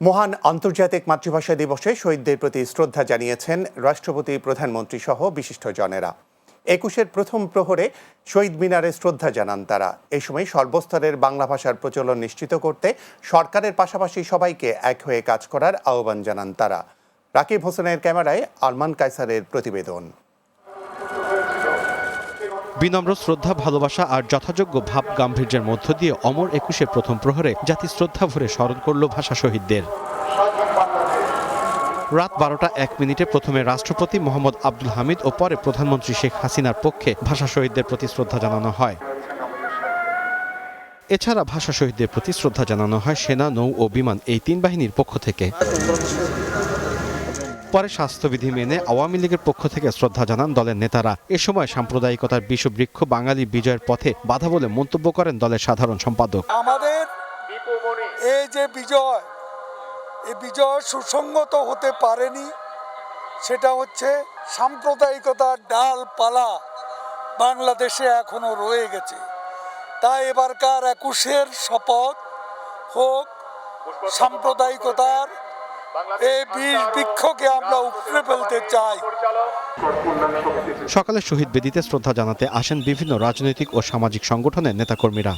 মহান আন্তর্জাতিক মাতৃভাষা দিবসে শহীদদের প্রতি শ্রদ্ধা জানিয়েছেন রাষ্ট্রপতি প্রধানমন্ত্রী সহ বিশিষ্টজনেরা। একুশের প্রথম প্রহরে শহীদ মিনারে শ্রদ্ধা জানান তারা। এই সময় সর্বস্তরের বাংলা ভাষার প্রচলন নিশ্চিত করতে সরকারের পাশাপাশি সবাইকে এক হয়ে কাজ করার আহ্বান জানান তারা। রাকিব হোসেনের ক্যামেরায় আরমান কায়সারের প্রতিবেদন। বিনম্র শ্রদ্ধা, ভালোবাসা আর যথাযোগ্য ভাব গাম্ভীর্যের মধ্য দিয়ে অমর একুশের প্রথম প্রহরে জাতি শ্রদ্ধা ভরে স্মরণ করল ভাষা শহীদদের। রাত বারোটা এক মিনিটে প্রথমে রাষ্ট্রপতি মোহাম্মদ আব্দুল হামিদ ও পরে প্রধানমন্ত্রী শেখ হাসিনার পক্ষে ভাষা শহীদদের প্রতি শ্রদ্ধা জানানো হয়। এছাড়া ভাষা শহীদদের প্রতি শ্রদ্ধা জানানো হয় সেনা, নৌ ও বিমান এই তিন বাহিনীর পক্ষ থেকে। পরে স্বাস্থ্যবিধি মেনে আওয়ামী লীগের পক্ষ থেকে শ্রদ্ধা জানান দলের নেতারা। এ সময় সাম্প্রদায়িকতার বিষবৃক্ষ বাঙালি বিজয়ের পথে বাধা বলে মন্তব্য করেন দলের সাধারণ সম্পাদক। আমাদের এই যে বিজয়, এই বিজয় সুসংগত হতে পারেনি, সেটা হচ্ছে সাম্প্রদায়িকতার ডালপালা বাংলাদেশে এখনও রয়ে গেছে। তাই এবারকার একুশের শপথ হোক, সাম্প্রদায়িকতার এই বিষ বৃক্ষকে আমরা উপড়ে ফেলতে চাই। সকালে শহীদ বেদিতে শ্রদ্ধা জানাতে আসেন বিভিন্ন রাজনৈতিক ও সামাজিক সংগঠনের নেতাকর্মীরা।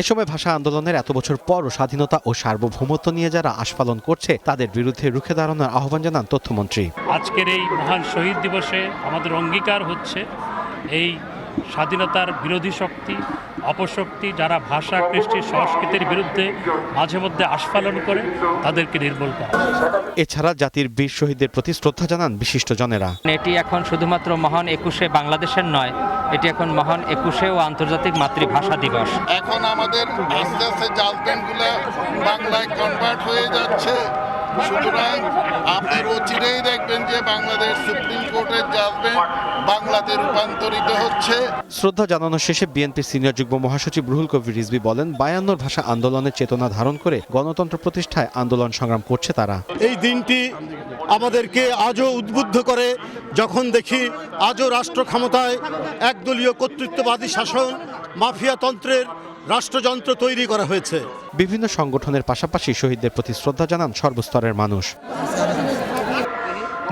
এ সময় ভাষা আন্দোলনের এত বছর পরও স্বাধীনতা ও সার্বভৌমত্ব নিয়ে যারা আস্ফালন করছে তাদের বিরুদ্ধে রুখে দাঁড়ানোর আহ্বান জানান তথ্যমন্ত্রী। আজকের এই মহান শহীদ দিবসে আমাদের অঙ্গীকার হচ্ছে এই স্বাধীনতার বিরোধী শক্তি অপশক্তি যারা ভাষা কৃষ্টি সংস্কৃতির বিরুদ্ধে মাঝে মধ্যে আস্ফালন করে তাদেরকে নির্মূল করা। এছাড়া জাতির বীর শহীদদের প্রতি শ্রদ্ধা জানান বিশিষ্টজনেরা এটি এখন শুধুমাত্র মহান একুশে বাংলাদেশের নয় এটি এখন মহান একুশে ও আন্তর্জাতিক মাতৃভাষা দিবস। এখন আমাদের আস্তে আস্তে জাজমেন্টগুলো বাংলায় কনভার্ট হয়ে যাচ্ছে। সুতরাং আপনি অচিরেই দেখবেন যে বাংলাদেশ সুপ্রিম কোর্টের জাজমেন্ট বাংলাতে রূপান্তরিত হচ্ছে। শ্রদ্ধা জানানো শেষে বিএনপি সিনিয়র যুগ্ম মহাসচিব রুহুল কবির রিজভি বলেন বায়ান্নর ভাষা আন্দোলনের চেতনা ধারণ করে গণতন্ত্র প্রতিষ্ঠায় আন্দোলন সংগ্রাম করছে তারা। এই দিনটি আমাদেরকে আজও উদ্বুদ্ধ করে যখন দেখি আজও রাষ্ট্র ক্ষমতায় একদলীয় কর্তৃত্ববাদী শাসন মাফিয়াতন্ত্রের রাষ্ট্রযন্ত্র তৈরি করা হয়েছে। বিভিন্ন সংগঠনের পাশাপাশি শহীদদের প্রতি শ্রদ্ধা জানান সর্বস্তরের মানুষ।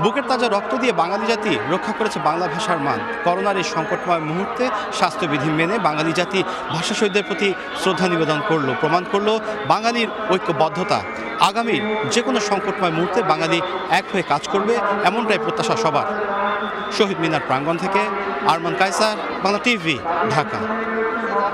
বুকের তাজা রক্ত দিয়ে বাঙালি জাতি রক্ষা করেছে বাংলা ভাষার মান। করোনার এই সংকটময় মুহূর্তে স্বাস্থ্যবিধি মেনে বাঙালি জাতি ভাষা শহীদদের প্রতি শ্রদ্ধা নিবেদন করল প্রমাণ করল বাঙালির ঐক্যবদ্ধতা। আগামীর যে কোনো সংকটময় মুহূর্তে বাঙালি এক হয়ে কাজ করবে এমনটাই প্রত্যাশা সবার। শহীদ মিনার প্রাঙ্গণ থেকে আরমান কায়সার বাংলা টিভি ঢাকা।